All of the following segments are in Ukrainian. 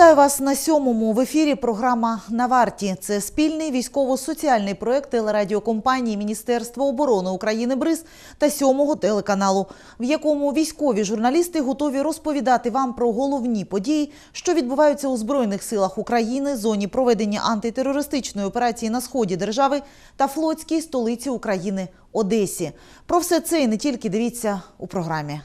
Вітаю вас на сьомому в ефірі. Програма на варті. Це спільний військово-соціальний проект телерадіокомпанії Міністерства оборони України БРИЗ та сьомого телеканалу, в якому військові журналісти готові розповідати вам про головні події, що відбуваються у збройних силах України, зоні проведення антитерористичної операції на сході держави та флотській столиці України Одесі. Про все це і не тільки дивіться у програмі.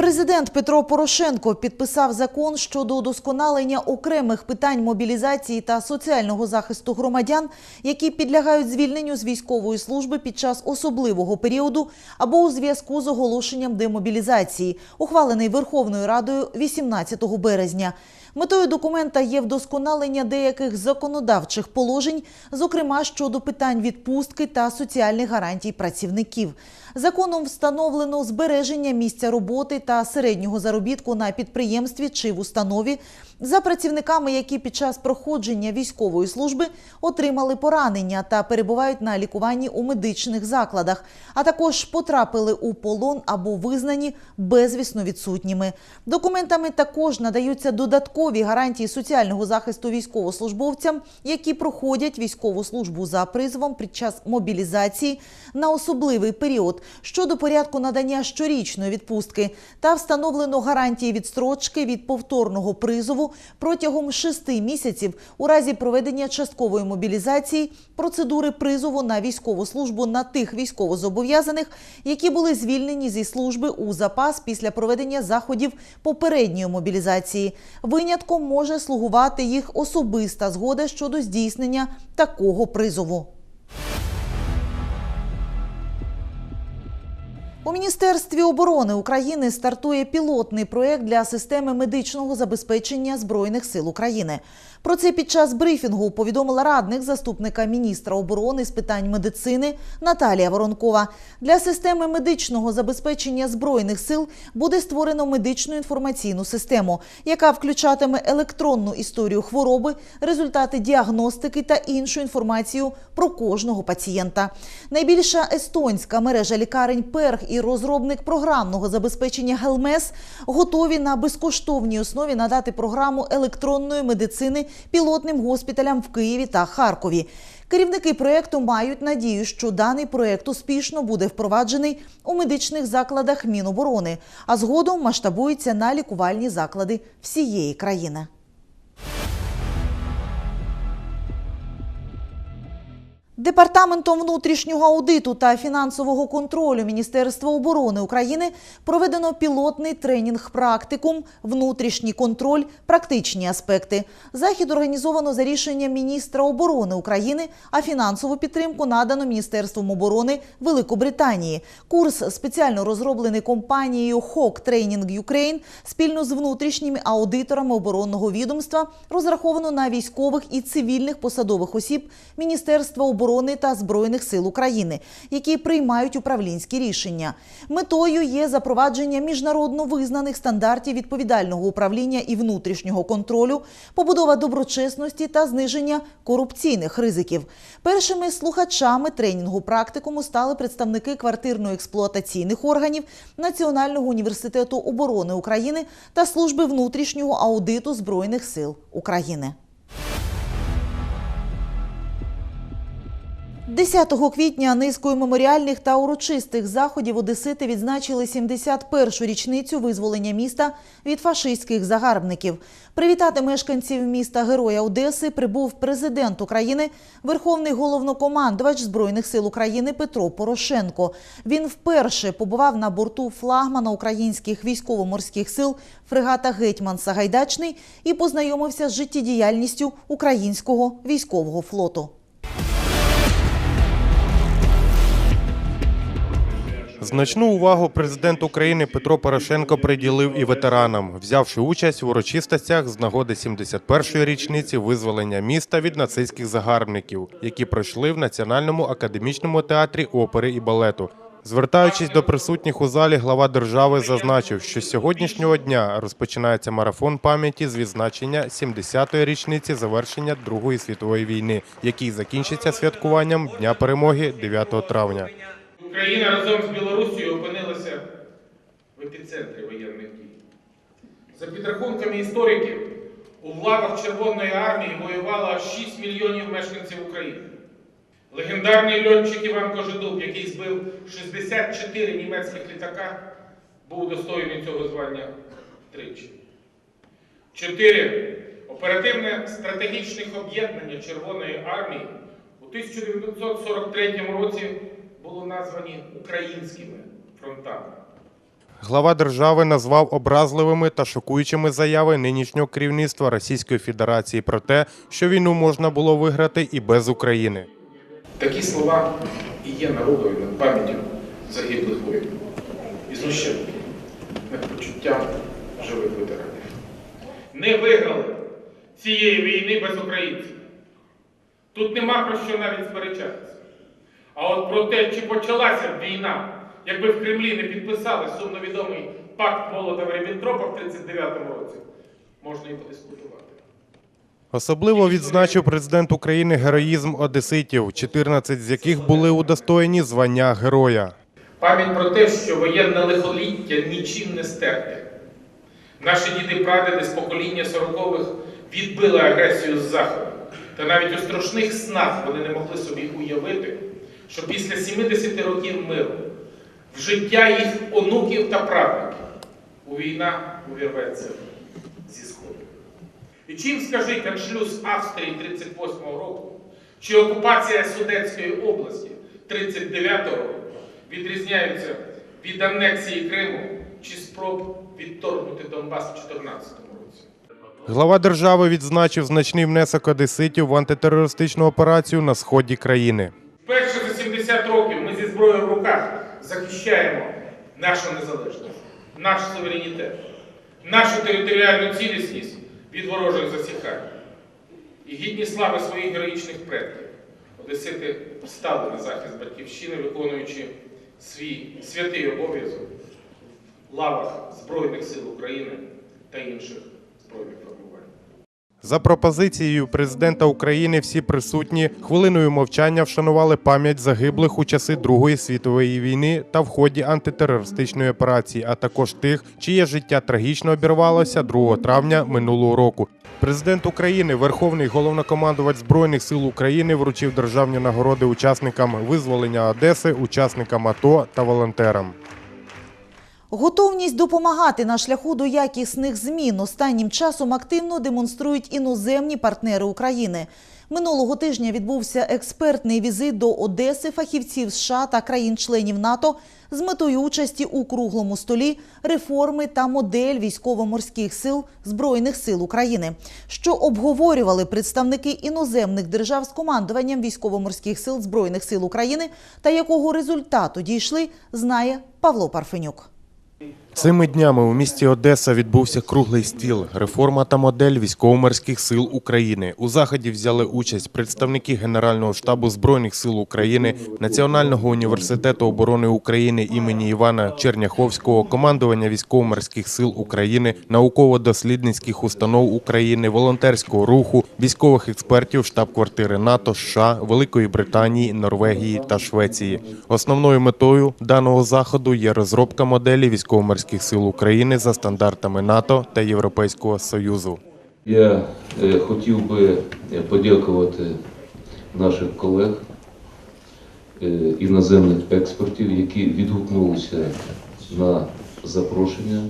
Президент Петро Порошенко підписав закон щодо удосконалення окремих питань мобілізації та соціального захисту громадян, які підлягають звільненню з військової служби під час особливого періоду або у зв'язку з оголошенням демобілізації, ухвалений Верховною Радою 18 березня. Метою документа є вдосконалення деяких законодавчих положень, зокрема щодо питань відпустки та соціальних гарантій працівників. Законом встановлено збереження місця роботи та середнього заробітку на підприємстві чи в установі за працівниками, які під час проходження військової служби отримали поранення та перебувають на лікуванні у медичних закладах, а також потрапили у полон або визнані безвісно відсутніми. Документами також надаються додаткові гарантії соціального захисту військовослужбовцям, які проходять військову службу за призовом під час мобілізації на особливий період щодо порядку надання щорічної відпустки та встановлено гарантії відстрочки від повторного призову протягом шести місяців у разі проведення часткової мобілізації, процедури призову на військову службу на тих військовозобов'язаних, які були звільнені зі служби у запас після проведення заходів попередньої мобілізації. Винятком може слугувати їх особиста згода щодо здійснення такого призову. У Міністерстві оборони України стартує пілотний проект для системи медичного забезпечення Збройних сил України. Про це під час брифінгу повідомила радник заступника міністра оборони з питань медицини Наталія Воронкова. Для системи медичного забезпечення Збройних сил буде створено медичну інформаційну систему, яка включатиме електронну історію хвороби, результати діагностики та іншу інформацію про кожного пацієнта. Найбільша естонська мережа лікарень Перг і розробник програмного забезпечення Гелмес готові на безкоштовній основі надати програму електронної медицини пілотним госпіталям в Києві та Харкові. Керівники проєкту мають надію, що даний проєкт успішно буде впроваджений у медичних закладах Міноборони, а згодом масштабується на лікувальні заклади всієї країни. Департаментом внутрішнього аудиту та фінансового контролю Міністерства оборони України проведено пілотний тренінг практикум Внутрішній контроль, практичні аспекти. Захід організовано за рішенням міністра оборони України, а фінансову підтримку надано Міністерством оборони Великобританії. Курс спеціально розроблений компанією Hawk Training Ukraine спільно з внутрішніми аудиторами оборонного відомства, розраховано на військових і цивільних посадових осіб Міністерства оборони та Збройних сил України, які приймають управлінські рішення. Метою є запровадження міжнародно визнаних стандартів відповідального управління і внутрішнього контролю, побудова доброчесності та зниження корупційних ризиків. Першими слухачами тренінгу практикуму стали представники квартирно-експлуатаційних органів Національного університету оборони України та служби внутрішнього аудиту Збройних сил України. 10 квітня низкою меморіальних та урочистих заходів Одесити відзначили 71-шу річницю визволення міста від фашистських загарбників. Привітати мешканців міста Героя Одеси прибув президент України, верховний головнокомандувач Збройних сил України Петро Порошенко. Він вперше побував на борту флагмана українських військово-морських сил фрегата Гетьман Сагайдачний і познайомився з життєдіяльністю українського військового флоту. Значну увагу президент України Петро Порошенко приділив і ветеранам, взявши участь в урочистостях з нагоди 71-ї річниці визволення міста від нацистських загарбників, які пройшли в Національному академічному театрі опери і балету. Звертаючись до присутніх у залі, глава держави зазначив, що з сьогоднішнього дня розпочинається марафон пам'яті з відзначення 70-ї річниці завершення Другої світової війни, який закінчиться святкуванням Дня перемоги 9 травня. Україна разом з Білорусією опинилася в епіцентрі воєнних дій. За підрахунками істориків, у владах Червоної армії воювало 6 мільйонів мешканців України. Легендарний льотчик Іван Кожедуб, який збив 64 німецьких літака, був удостоєний цього звання тричі. Чотири. Оперативне стратегічних об'єднання Червоної армії у 1943 році було названі українськими фронтами. Глава держави назвав образливими та шокуючими заяви нинішнього керівництва Російської Федерації про те, що війну можна було виграти і без України. Такі слова і є народою над пам'яттю загиблих воїнів. І знущання над почуттям живих ветеранів. Не виграли цієї війни без українців. Тут нема про що навіть сперечатися. А от про те, чи почалася б війна, якби в Кремлі не підписали сумновідомий пакт Молотова Ріббентропа в 39-му році, можна і подискутувати. Особливо відзначив президент України героїзм одеситів, 14 з яких були удостоєні звання героя. Пам'ять про те, що воєнне лихоліття нічим не стерте. Наші діди-прадіди з покоління сорокових відбили агресію з заходу. Та навіть у страшних снах вони не могли собі уявити, що після 70 років миру в життя їх онуків та правнуків у війна увірветься зі сходу. І чим, скажіть, аншлюз Австрії 38-го року чи окупація Судетської області 39-го року відрізняються від анексії Криму чи спроб відторгнути Донбас 2014 році? Глава держави відзначив значний внесок одеситів в антитерористичну операцію на сході країни. Вперше за 70 років ми зі зброєю в руках захищаємо нашу незалежність, наш суверенітет, нашу територіальну цілісність від ворожих засікань. І гідні слави своїх героїчних предків. Одесити стали на захист батьківщини, виконуючи свій святий обов'язок в лавах Збройних сил України та інших збройних формувань. За пропозицією президента України всі присутні хвилиною мовчання вшанували пам'ять загиблих у часи Другої світової війни та в ході антитерористичної операції, а також тих, чиє життя трагічно обірвалося 2 травня минулого року. Президент України, Верховний головнокомандувач Збройних сил України, вручив державні нагороди учасникам визволення Одеси, учасникам АТО та волонтерам. Готовність допомагати на шляху до якісних змін останнім часом активно демонструють іноземні партнери України. Минулого тижня відбувся експертний візит до Одеси фахівців США та країн-членів НАТО з метою участі у круглому столі реформи та модель військово-морських сил Збройних сил України, що обговорювали представники іноземних держав з командуванням військово-морських сил Збройних сил України та якого результату дійшли, знає Павло Парфенюк. Цими днями у місті Одеса відбувся круглий стіл реформа та модель військово-морських сил України. У заході взяли участь представники Генерального штабу збройних сил України, Національного університету оборони України імені Івана Черняховського, командування військово-морських сил України, науково-дослідницьких установ України, волонтерського руху, військових експертів штаб-квартири НАТО, США, Великої Британії, Норвегії та Швеції. Основною метою даного заходу є розробка моделі військово-морських сил України за стандартами НАТО та Європейського Союзу. Я е, хотів би е, подякувати наших колег, е, іноземних експертів, які відгукнулися на запрошення,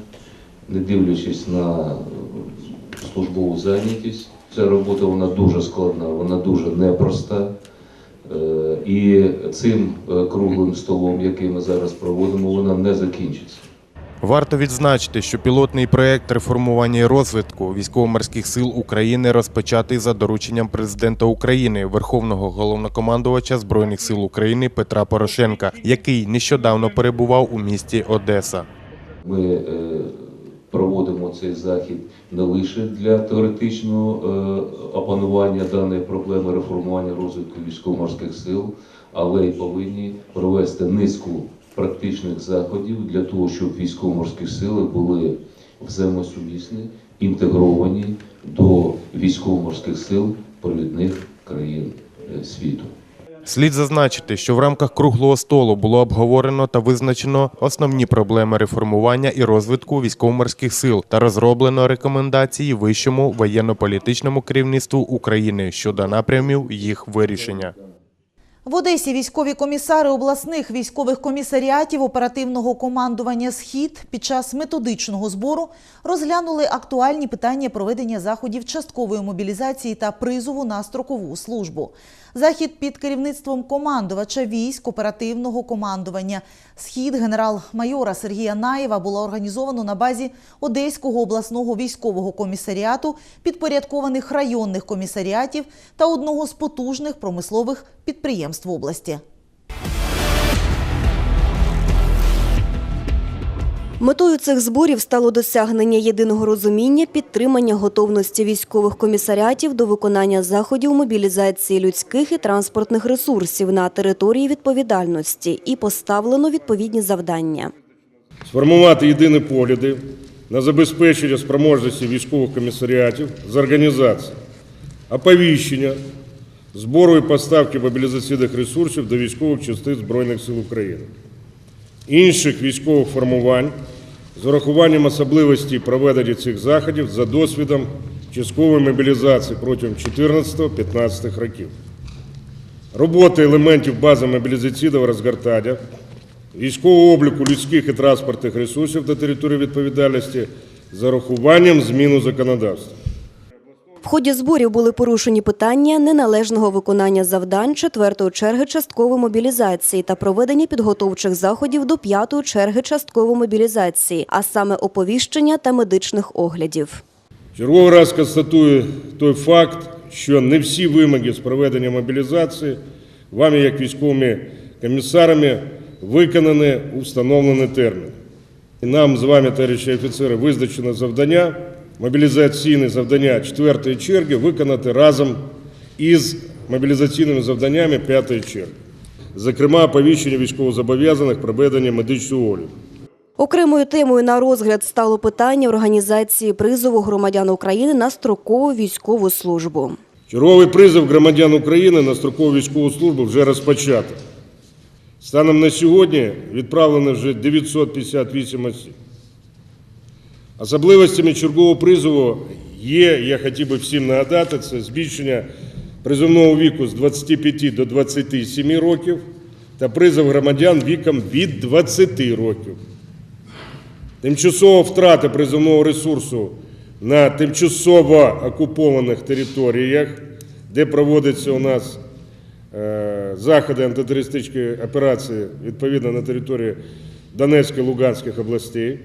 не дивлячись на службову зайнятість. Ця робота вона дуже складна, вона дуже непроста. І цим круглим столом, який ми зараз проводимо, вона не закінчиться. Варто відзначити, що пілотний проект реформування і розвитку військово-морських сил України розпочатий за дорученням президента України, Верховного головнокомандувача Збройних сил України Петра Порошенка, який нещодавно перебував у місті Одеса. Ми е, проводимо цей захід не лише для теоретичного е, опанування даної проблеми реформування розвитку військово-морських сил, але й повинні провести низку практичних заходів для того, щоб військово-морські сили були взаємосумісні, інтегровані до військово-морських сил провідних країн е, світу. Слід зазначити, що в рамках круглого столу було обговорено та визначено основні проблеми реформування і розвитку військово-морських сил та розроблено рекомендації вищому воєнно-політичному керівництву України щодо напрямів їх вирішення. В Одесі військові комісари обласних військових комісаріатів оперативного командування Схід під час методичного збору розглянули актуальні питання проведення заходів часткової мобілізації та призову на строкову службу. Захід під керівництвом командувача військ оперативного командування Схід генерал-майора Сергія Наєва було організовано на базі Одеського обласного військового комісаріату, підпорядкованих районних комісаріатів та одного з потужних промислових підприємств області. Метою цих зборів стало досягнення єдиного розуміння, підтримання готовності військових комісаріатів до виконання заходів мобілізації людських і транспортних ресурсів на території відповідальності і поставлено відповідні завдання. сформувати єдині погляди на забезпечення спроможності військових комісаріатів з організації, оповіщення, збору і поставки мобілізаційних ресурсів до військових частин Збройних сил України, інших військових формувань з урахуванням особливостей проведення цих заходів за досвідом часткової мобілізації протягом 14-15 років. Робота елементів бази мобілізаційного розгортання, військового обліку людських і транспортних ресурсів на території відповідальності з урахуванням змін у законодавстві. В ході зборів були порушені питання неналежного виконання завдань четвертої черги часткової мобілізації та проведення підготовчих заходів до п'ятої черги часткової мобілізації, а саме оповіщення та медичних оглядів. Черговий раз констатую той факт, що не всі вимоги з проведення мобілізації вами, як військовими комісарами, виконані у встановлений термін. І нам з вами, товариші офіцери, визначено завдання, мобілізаційне завдання четвертої черги виконати разом із мобілізаційними завданнями п'ятої черги. Зокрема, оповіщення військовозобов'язаних про ведення медичного огляду. Окремою темою на розгляд стало питання організації призову громадян України на строкову військову службу. Черговий призов громадян України на строкову військову службу вже розпочато. Станом на сьогодні відправлено вже 958 осіб. Особливостями чергового призову є, я хотів би всім нагадати, це збільшення призовного віку з 25 до 27 років та призов громадян віком від 20 років. Тимчасова втрата призовного ресурсу на тимчасово окупованих територіях, де проводяться у нас е, заходи антитерористичної операції відповідно на території Донецької Луганських областей.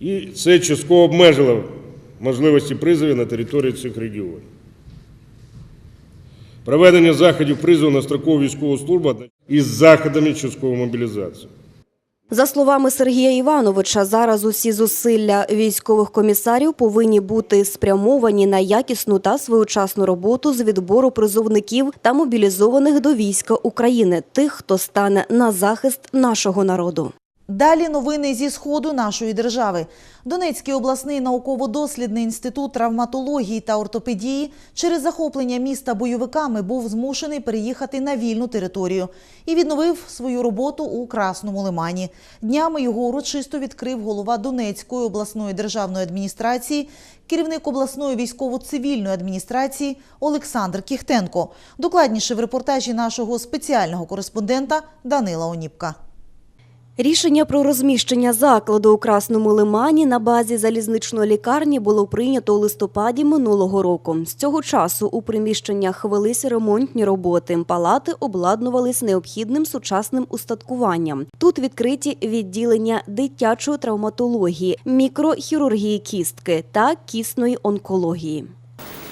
І це частково обмежило можливості призовів на території цих регіонів. Проведення заходів призову на строкову військову службу із заходами часткової мобілізації. За словами Сергія Івановича, зараз усі зусилля військових комісарів повинні бути спрямовані на якісну та своєчасну роботу з відбору призовників та мобілізованих до війська України, тих, хто стане на захист нашого народу. Далі новини зі сходу нашої держави. Донецький обласний науково-дослідний інститут травматології та ортопедії через захоплення міста бойовиками був змушений переїхати на вільну територію і відновив свою роботу у Красному Лимані. Днями його урочисто відкрив голова Донецької обласної державної адміністрації, керівник обласної військово-цивільної адміністрації Олександр Кіхтенко. Докладніше в репортажі нашого спеціального кореспондента Данила Оніпка. Рішення про розміщення закладу у Красному Лимані на базі залізничної лікарні було прийнято у листопаді минулого року. З цього часу у приміщеннях велись ремонтні роботи. Палати обладнувались необхідним сучасним устаткуванням. Тут відкриті відділення дитячої травматології, мікрохірургії кістки та кісної онкології.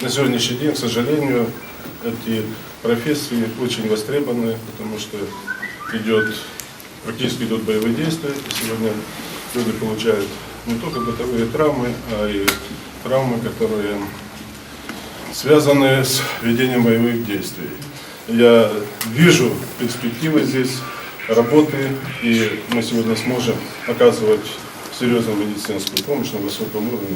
На сегодняшний день, к сожалению, эти профессии очень востребованы, потому что идет, практически идут боевые действия. Сегодня люди получают не только бытовые травмы, а и травмы, которые связаны с ведением боевых действий. Я вижу перспективы здесь работы, и мы сегодня сможем оказывать серьезную медицинскую помощь на высоком уровне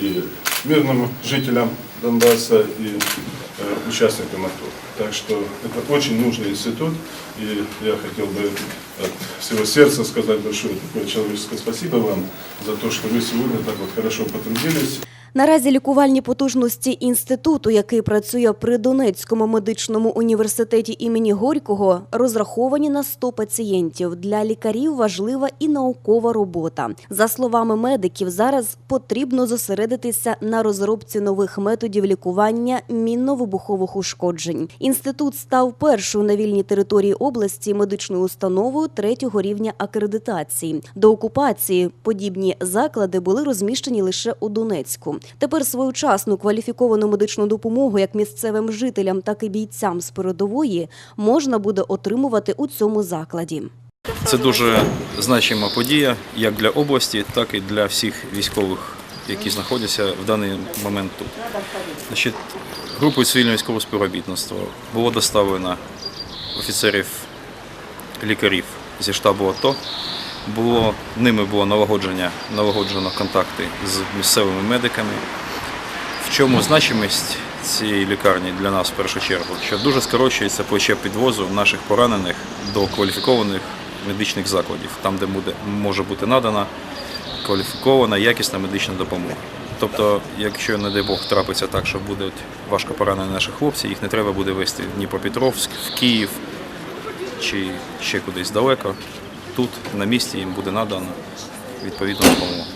и мирным жителям Донбасса, и участникам АТО. Так что это очень нужный институт, и я хотел бы от всего сердца сказать большое такое человеческое спасибо вам за то, что вы сегодня так вот хорошо потрудились. Наразі лікувальні потужності інституту, який працює при Донецькому медичному університеті імені Горького, розраховані на 100 пацієнтів. Для лікарів важлива і наукова робота. За словами медиків, зараз потрібно зосередитися на розробці нових методів лікування мінно-вибухових ушкоджень. Інститут став першою на вільній території області медичною установою третього рівня акредитації. До окупації подібні заклади були розміщені лише у Донецьку. Тепер своєчасну кваліфіковану медичну допомогу як місцевим жителям, так і бійцям з передової можна буде отримувати у цьому закладі. Це дуже значима подія як для області, так і для всіх військових, які знаходяться в даний момент тут. Значить, групою цивільного військового співробітництва було доставлено офіцерів лікарів зі штабу АТО. Було, ними було налагодження, налагоджено контакти з місцевими медиками. В чому значимість цієї лікарні для нас в першу чергу? Що дуже скорочується плече підвозу наших поранених до кваліфікованих медичних закладів, там, де буде, може бути надана кваліфікована, якісна медична допомога. Тобто, якщо, не дай Бог, трапиться так, що будуть важко поранені наші хлопці, їх не треба буде везти в Дніпропетровськ, в Київ чи ще кудись далеко. Тут, на місці, їм буде надана відповідна допомога.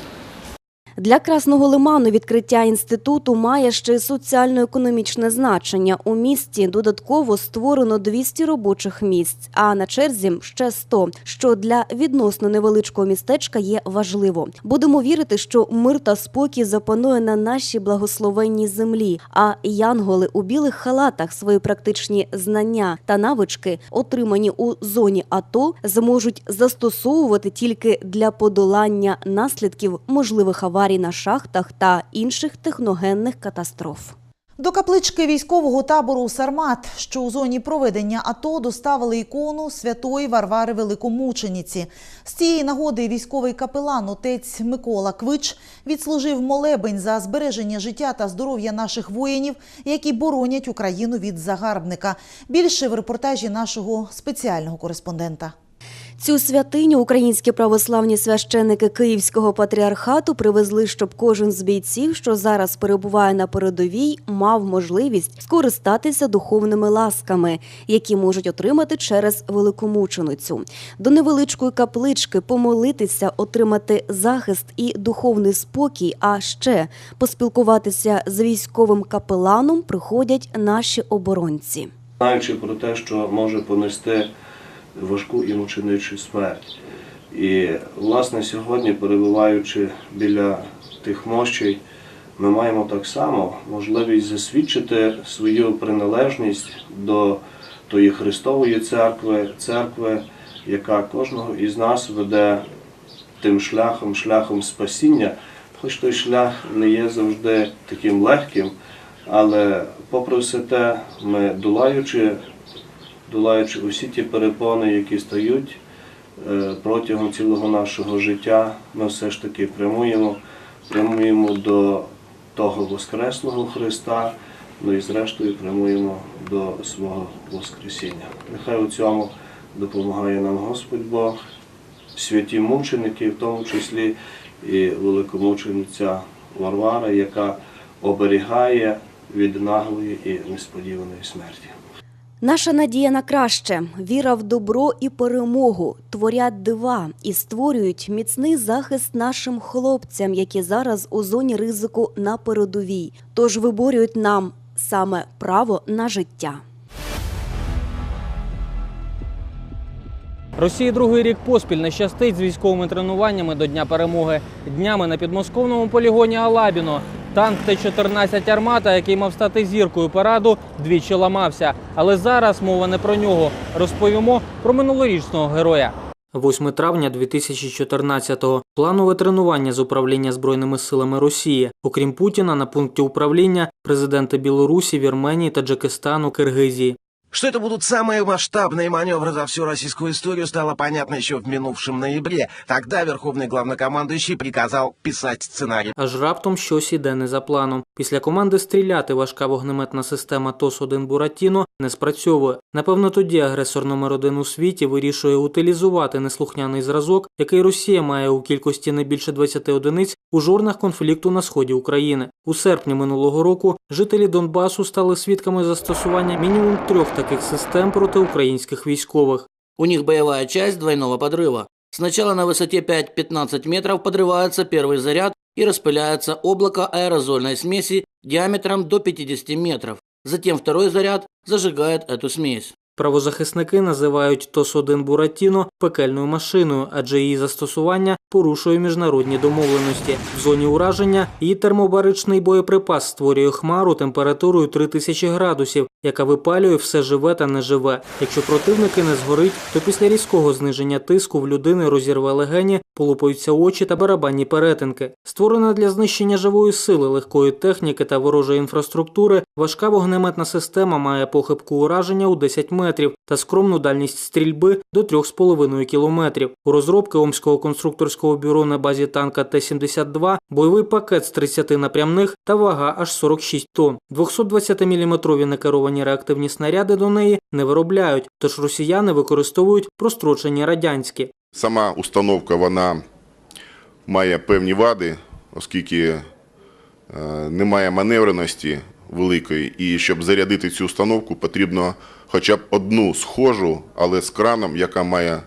Для Красного Лиману відкриття інституту має ще й соціально-економічне значення. У місті додатково створено 200 робочих місць, а на черзі ще 100, що для відносно невеличкого містечка є важливо. Будемо вірити, що мир та спокій запанує на нашій благословенній землі. А янголи у білих халатах свої практичні знання та навички, отримані у зоні АТО, зможуть застосовувати тільки для подолання наслідків можливих аварій на шахтах та інших техногенних катастроф. До каплички військового табору Сармат, що у зоні проведення АТО, доставили ікону святої Варвари Великомучениці. З цієї нагоди військовий капелан отець Микола Квич відслужив молебень за збереження життя та здоров'я наших воїнів, які боронять Україну від загарбника. Більше в репортажі нашого спеціального кореспондента. Цю святиню українські православні священники Київського патріархату привезли, щоб кожен з бійців, що зараз перебуває на передовій, мав можливість скористатися духовними ласками, які можуть отримати через великомученицю. До невеличкої каплички помолитися, отримати захист і духовний спокій. А ще поспілкуватися з військовим капеланом приходять наші оборонці. знаючи про те, що може понести важку і мученичу смерть. І, власне, сьогодні, перебуваючи біля тих мощей, ми маємо так само можливість засвідчити свою приналежність до тої Христової церкви, церкви, яка кожного із нас веде тим шляхом, шляхом спасіння, хоч той шлях не є завжди таким легким, але попри все те, ми долаючи, долаючи усі ті перепони, які стають е, протягом цілого нашого життя, ми все ж таки прямуємо, прямуємо до того Воскресного Христа, ну і зрештою прямуємо до свого Воскресіння. Нехай у цьому допомагає нам Господь Бог, святі мученики, в тому числі і великомучениця Варвара, яка оберігає від наглої і несподіваної смерті. Наша надія на краще, віра в добро і перемогу творять дива і створюють міцний захист нашим хлопцям, які зараз у зоні ризику на передовій. Тож виборюють нам саме право на життя. Росії другий рік поспіль не щастить з військовими тренуваннями до Дня перемоги. Днями на підмосковному полігоні Алабіно танк Т-14 «Армата», який мав стати зіркою параду, двічі ламався. Але зараз мова не про нього. Розповімо про минулорічного героя. 8 травня 2014-го. Планове тренування з управління Збройними силами Росії. Окрім Путіна, на пункті управління президенти Білорусі, Вірменії, Таджикистану, Киргизії. Что это будут самые масштабные маневры за всю российскую историю, стало понятно еще в минувшем ноябре. Тогда верховный главнокомандующий приказал писать сценарий. Аж раптом щось іде не за планом. Після команди стріляти важка вогнеметна система ТОС-1 Буратіно не спрацьовує. Напевно, тоді агресор номер один у світі вирішує утилізувати неслухняний зразок, який Росія має у кількості не більше 20 одиниць у жорнах конфлікту на сході України. У серпні минулого року жителі Донбасу стали свідками застосування мінімум трьох таких систем проти українських військових. У них боевая часть двойного подрыва. Сначала на высоте 5-15 метров подрывается первый заряд и распыляется облако аэрозольной смеси диаметром до 50 метров. Затем второй заряд зажигает эту смесь. Правозахисники називають ТОС-1 Буратіно пекельною машиною, адже її застосування порушує міжнародні домовленості. В зоні ураження її термобаричний боєприпас створює хмару температурою 3000 градусів, яка випалює все живе та неживе. Якщо противники не згорить, то після різкого зниження тиску в людини розірве легені, полупаються очі та барабанні перетинки. Створена для знищення живої сили, легкої техніки та ворожої інфраструктури, важка вогнеметна система має похибку ураження у 10 метрів та скромну дальність стрільби до 3,5 кілометрів. У розробки Омського конструкторського бюро на базі танка Т-72 бойовий пакет з 30 напрямних та вага аж 46 тонн. 220-мм некеровані реактивні снаряди до неї не виробляють, тож росіяни використовують прострочені радянські. Сама установка вона має певні вади, оскільки е, немає маневреності великої, і щоб зарядити цю установку, потрібно хоча б одну схожу, але з краном, яка має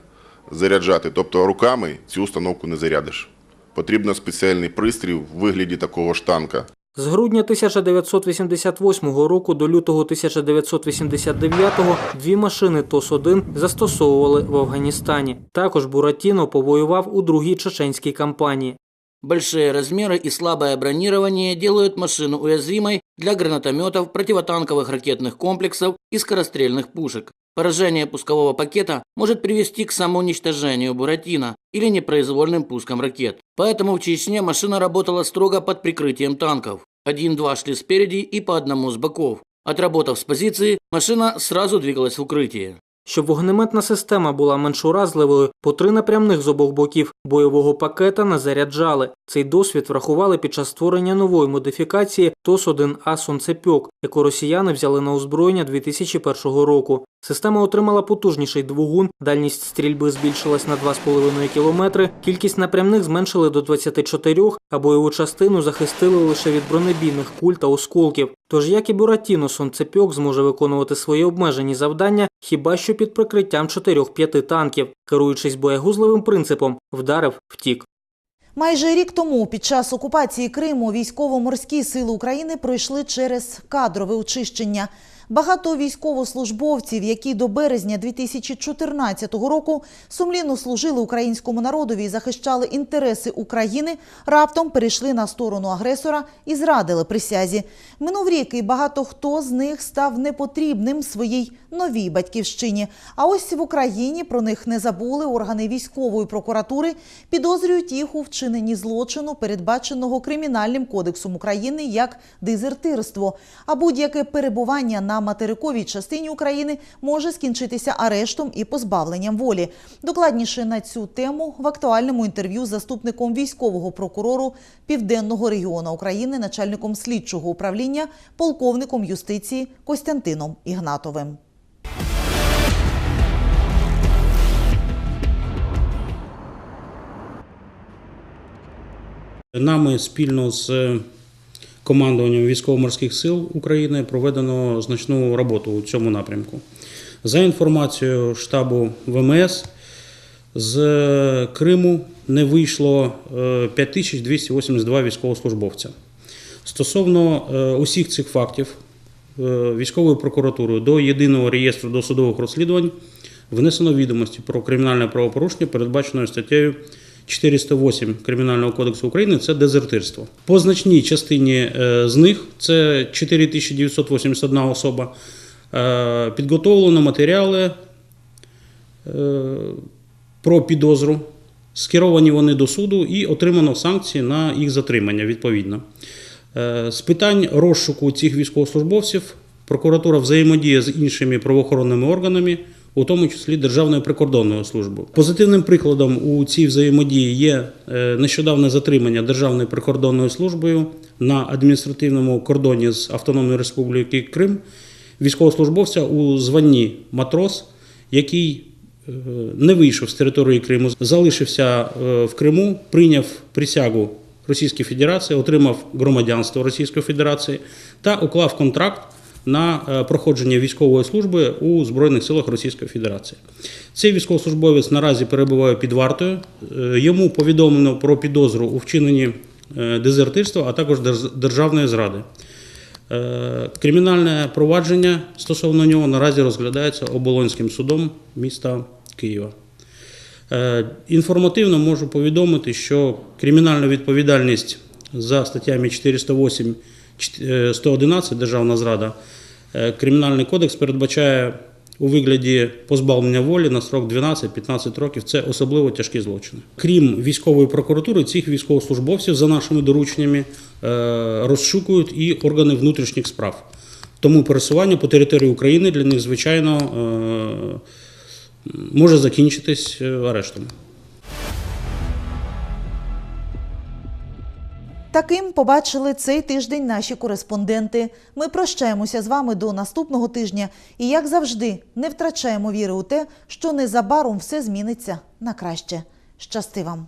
заряджати. Тобто руками цю установку не зарядиш. Потрібно спеціальний пристрій в вигляді такого ж танка. З грудня 1988 року до лютого 1989 дві машини ТОС-1 застосовували в Афганістані. Також Буратіно повоював у другій чеченській кампанії. Большие размеры и слабое бронирование делают машину уязвимой для гранатометов, противотанковых ракетных комплексов и скорострельных пушек. Поражение пускового пакета может привести к самоуничтожению Буратино или непроизвольным пускам ракет. Поэтому в Чечне машина работала строго под прикрытием танков. Один-два шли спереди и по одному с боков. Отработав с позиции, машина сразу двигалась в укрытие. Щоб вогнеметна система була менш уразливою, по три напрямних з обох боків бойового пакета не заряджали. Цей досвід врахували під час створення нової модифікації ТОС-1А «Сонцепьок», яку росіяни взяли на озброєння 2001 року. Система отримала потужніший двигун, дальність стрільби збільшилась на 2,5 кілометри, кількість напрямних зменшили до 24, а бойову частину захистили лише від бронебійних куль та осколків. Тож як і Буратіно, сонцепьок зможе виконувати свої обмежені завдання хіба що під прикриттям 4-5 танків, керуючись боєгузливим принципом вдарив, втік. Майже рік тому, під час окупації Криму, військово-морські сили України пройшли через кадрове очищення. Багато військовослужбовців, які до березня 2014 року сумлінно служили українському народові і захищали інтереси України, раптом перейшли на сторону агресора і зрадили присязі. Минув рік, і багато хто з них став непотрібним своїй новій батьківщині. А ось в Україні про них не забули органи військової прокуратури, підозрюють їх у вчиненні злочину, передбаченого Кримінальним кодексом України як дезертирство. А будь-яке перебування на материковій частині України може скінчитися арештом і позбавленням волі. Докладніше на цю тему в актуальному інтерв'ю з заступником військового прокурору Південного регіону України, начальником слідчого управління, полковником юстиції Костянтином Ігнатовим. Нами спільно з командуванням військово-морських сил України проведено значну роботу у цьому напрямку. За інформацією штабу ВМС, з Криму не вийшло е, 5282 військовослужбовця. Стосовно е, усіх цих фактів, е, військовою прокуратурою до єдиного реєстру досудових розслідувань внесено відомості про кримінальне правопорушення, передбаченої статтею 408 Кримінального кодексу України це дезертирство. По значній частині е, з них це 4981 особа. е, Підготовлено матеріали е, про підозру. Скеровані вони до суду і отримано санкції на їх затримання відповідно. З питань розшуку цих військовослужбовців Прокуратура взаємодіє з іншими правоохоронними органами, у тому числі Державною прикордонною службою. Позитивним прикладом у цій взаємодії є е, нещодавне затримання Державною прикордонною службою на адміністративному кордоні з Автономної Республіки Крим військовослужбовця у званні матрос, який е, не вийшов з території Криму, залишився е, в Криму, прийняв присягу Російської Федерації, отримав громадянство Російської Федерації та уклав контракт на е, проходження військової служби у Збройних силах Російської Федерації. Цей військовослужбовець наразі перебуває під вартою. Е, Йому повідомлено про підозру у вчиненні е, дезертирства, а також державної зради. Кримінальне провадження стосовно нього наразі розглядається Оболонським судом міста Києва. Інформативно можу повідомити, що кримінальна відповідальність за статтями 408 е, 111 Державна зрада е, Кримінальний кодекс передбачає у вигляді позбавлення волі на срок 12-15 років. Це особливо тяжкі злочини. Крім військової прокуратури, цих військовослужбовців за нашими дорученнями е, розшукують і органи внутрішніх справ. Тому пересування по території України для них, звичайно, е, може закінчитись е, арештом. Таким побачили цей тиждень наші кореспонденти. Ми прощаємося з вами до наступного тижня і, як завжди, не втрачаємо віри у те, що незабаром все зміниться на краще. Щасти вам!